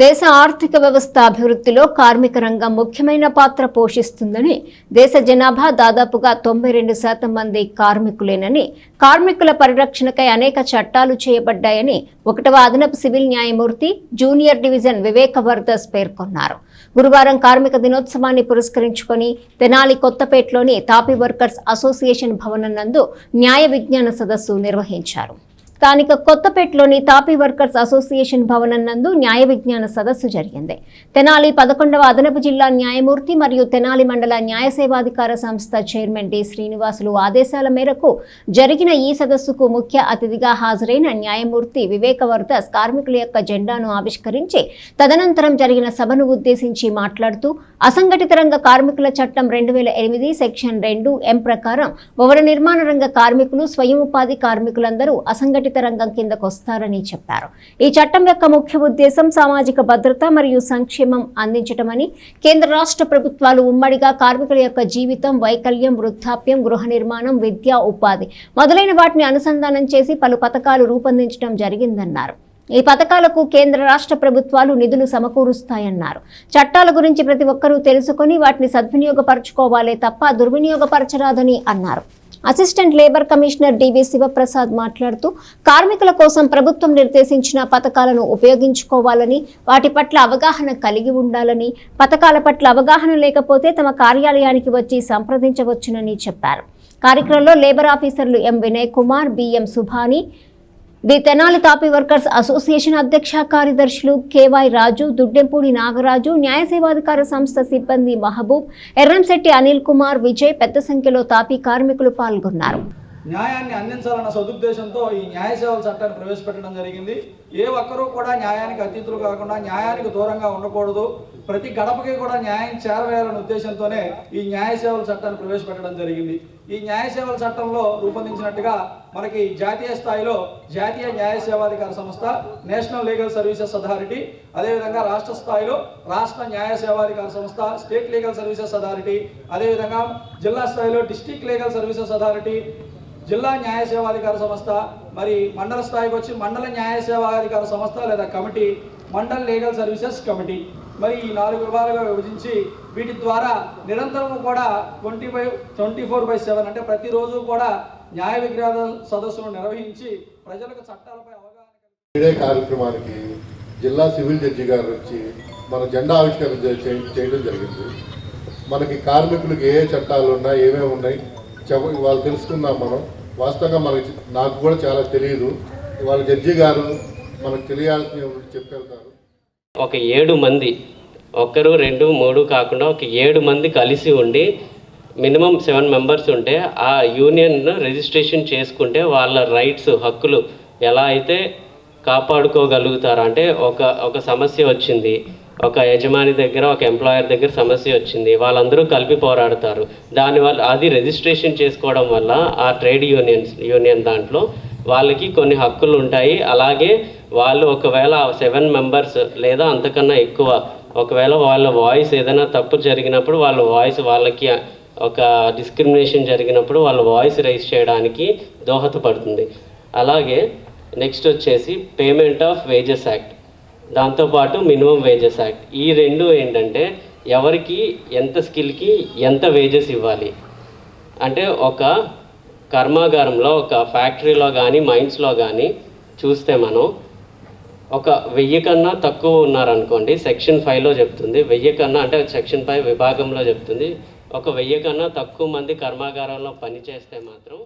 దేశ ఆర్థిక వ్యవస్థ అభివృద్ధిలో కార్మిక రంగం ముఖ్యమైన పాత్ర పోషిస్తుందని దేశ జనాభా దాదాపుగా తొంభై రెండు శాతం మంది కార్మికులేనని కార్మికుల పరిరక్షణకై అనేక చట్టాలు చేయబడ్డాయని ఒకటవ అదనపు సివిల్ న్యాయమూర్తి జూనియర్ డివిజన్ వివేక వర్ధస్ పేర్కొన్నారు. గురువారం కార్మిక దినోత్సవాన్ని పురస్కరించుకొని తెనాలి కొత్తపేటలోని తాపీ వర్కర్స్ అసోసియేషన్ భవనం నందు న్యాయ విజ్ఞాన సదస్సు నిర్వహించారు. స్థానిక కొత్తపేటలోని తాపీ వర్కర్స్ అసోసియేషన్ భవనం నందు న్యాయ విజ్ఞాన సదస్సు జరిగింది. తెనాలి పదకొండవ అదనపు జిల్లా న్యాయమూర్తి మరియు తెనాలి మండల న్యాయ సేవాధికార సంస్థ చైర్మన్ డి. శ్రీనివాసులు ఆదేశాల మేరకు జరిగిన ఈ సదస్సుకు ముఖ్య అతిథిగా హాజరైన న్యాయమూర్తి వివేకవర్ధస్ కార్మికుల యొక్క జెండాను ఆవిష్కరించి తదనంతరం జరిగిన సభను ఉద్దేశించి మాట్లాడుతూ అసంఘటిత రంగ కార్మికుల చట్టం రెండు వేల ఎనిమిది సెక్షన్ రెండు ఎం ప్రకారం భవన నిర్మాణ రంగ కార్మికులు స్వయం ఉపాధి కార్మికులందరూ అసంఘటిత రంగం కిందకు వస్తారని చెప్పారు. ఈ చట్టం యొక్క ముఖ్య ఉద్దేశం సామాజిక భద్రత మరియు సంక్షేమం అందించటమని కేంద్ర రాష్ట్ర ప్రభుత్వాలు ఉమ్మడిగా కార్మికుల యొక్క జీవితం వైకల్యం వృద్ధాప్యం గృహ నిర్మాణం విద్య ఉపాధి మొదలైన వాటిని అనుసంధానం చేసి పలు పథకాలు రూపొందించడం జరిగిందన్నారు. ఈ పథకాలకు కేంద్ర రాష్ట్ర ప్రభుత్వాలు నిధులు సమకూరుస్తాయన్నారు. చట్టాల గురించి ప్రతి ఒక్కరూ తెలుసుకొని వాటిని సద్వినియోగపరచుకోవాలే తప్ప దుర్వినియోగపరచరాదని అన్నారు. Assistant labour commissioner DV Sivaprasad మాట్లాడుతూ కార్మికుల కోసం ప్రభుత్వం నిర్దేశించిన పథకాలను ఉపయోగించుకోవాలని వాటి పట్ల అవగాహన కలిగి ఉండాలని పథకాల పట్ల అవగాహన లేకపోతే తమ కార్యాలయానికి వచ్చి సంప్రదించవచ్చునని చెప్పారు. కార్యక్రమంలో లేబర్ ఆఫీసర్లు M Vinay Kumar BM Subhani the Tenali తాపీ workers association అధ్యక్ష కార్యదర్శులు కేవై రాజు దుడ్డెంపూడి నాగరాజు న్యాయ సేవాధికార సంస్థ సిబ్బంది మహబూబ్ ఎర్రంశెట్టి అనిల్ కుమార్ విజయ్ పెద్ద సంఖ్యలో తాపీ కార్మికులు పాల్గొన్నారు. న్యాయాన్ని అందించాలన్న సదుద్దేశంతో ఈ న్యాయ సేవల చట్టాన్ని ప్రవేశపెట్టడం జరిగింది. ఏ ఒక్కరూ కూడా న్యాయానికి అతీతులు కాకుండా న్యాయానికి దూరంగా ఉండకూడదు. ప్రతి గడపకి కూడా న్యాయం చేరవేయాలనే ఉద్దేశంతోనే ఈ న్యాయ సేవల చట్టాన్ని ప్రవేశపెట్టడం జరిగింది. ఈ న్యాయ సేవల చట్టంలో రూపొందించినట్టుగా మనకి జాతీయ స్థాయిలో జాతీయ న్యాయ సేవాధికార సంస్థ నేషనల్ లీగల్ సర్వీసెస్ అథారిటీ అదేవిధంగా రాష్ట్ర స్థాయిలో రాష్ట్ర న్యాయ సేవాధికార సంస్థ స్టేట్ లీగల్ సర్వీసెస్ అథారిటీ అదేవిధంగా జిల్లా స్థాయిలో డిస్టిక్ లీగల్ సర్వీసెస్ అథారిటీ జిల్లా న్యాయ సేవాధికార సంస్థ మరి మండల స్థాయికి వచ్చి మండల న్యాయ సేవాధికార సంస్థ లేదా committee mandal legal services committee. మరి ఈ నాలుగు విభాగాలుగా విభజించి వీటి ద్వారా నిరంతరం కూడా twenty by twenty four by seven అంటే ప్రతిరోజు కూడా న్యాయ విగ్రహ సదస్సును నిర్వహించి ప్రజలకు చట్టాలపై అవగాహన కార్యక్రమానికి జిల్లా సివిల్ జడ్జి గారు వచ్చి మన జెండా ఆవిష్కరణ చేయడం జరిగింది. మనకి కార్మికులకు ఏ చట్టాలు ఉన్నాయి ఏమేమి ఉన్నాయి చెప్ప ఇవాళ తెలుసుకుందాం మనం వాస్తవంగా మనకి నాకు కూడా చాలా తెలియదు ఇవాళ జడ్జి గారు మనకు తెలియాల్సిన చెప్పెళ్తారు ఒక ఏడు మంది ఒకరు రెండు మూడు కాకుండా ఒక ఏడు మంది కలిసి ఉండి మినిమం సెవెన్ మెంబర్స్ ఉంటే ఆ యూనియన్ రిజిస్ట్రేషన్ చేసుకుంటే వాళ్ళ రైట్స్ హక్కులు ఎలా అయితే కాపాడుకోగలుగుతారు అంటే ఒక ఒక సమస్య వచ్చింది. ఒక యజమాని దగ్గర ఒక ఎంప్లాయర్ దగ్గర సమస్య వచ్చింది. వాళ్ళందరూ కలిపి పోరాడతారు. దానివల్ల అది రిజిస్ట్రేషన్ చేసుకోవడం వల్ల ఆ ట్రేడ్ యూనియన్స్ యూనియన్ దాంట్లో వాళ్ళకి కొన్ని హక్కులు ఉంటాయి. అలాగే వాళ్ళు ఒకవేళ సెవెన్ మెంబర్స్ లేదా అంతకన్నా ఎక్కువ ఒకవేళ వాళ్ళ వాయిస్ ఏదైనా తప్పు జరిగినప్పుడు వాళ్ళ వాయిస్ వాళ్ళకి ఒక డిస్క్రిమినేషన్ జరిగినప్పుడు వాళ్ళ వాయిస్ రైజ్ చేయడానికి దోహదపడుతుంది. అలాగే నెక్స్ట్ వచ్చేసి పేమెంట్ ఆఫ్ వేజెస్ యాక్ట్ దాంతోపాటు మినిమం వేజెస్ యాక్ట్. ఈ రెండు ఏంటంటే ఎవరికి ఎంత స్కిల్కి ఎంత వేజెస్ ఇవ్వాలి. అంటే ఒక కర్మాగారంలో ఒక ఫ్యాక్టరీలో కానీ మైన్స్లో కానీ చూస్తే మనం ఒక వెయ్యి కన్నా తక్కువ ఉన్నారనుకోండి సెక్షన్ ఫైవ్లో చెప్తుంది. వెయ్యి కన్నా అంటే సెక్షన్ ఫైవ్ విభాగంలో చెప్తుంది. ఒక వెయ్యి కన్నా తక్కువ మంది కర్మాగారంలో పనిచేస్తే మాత్రం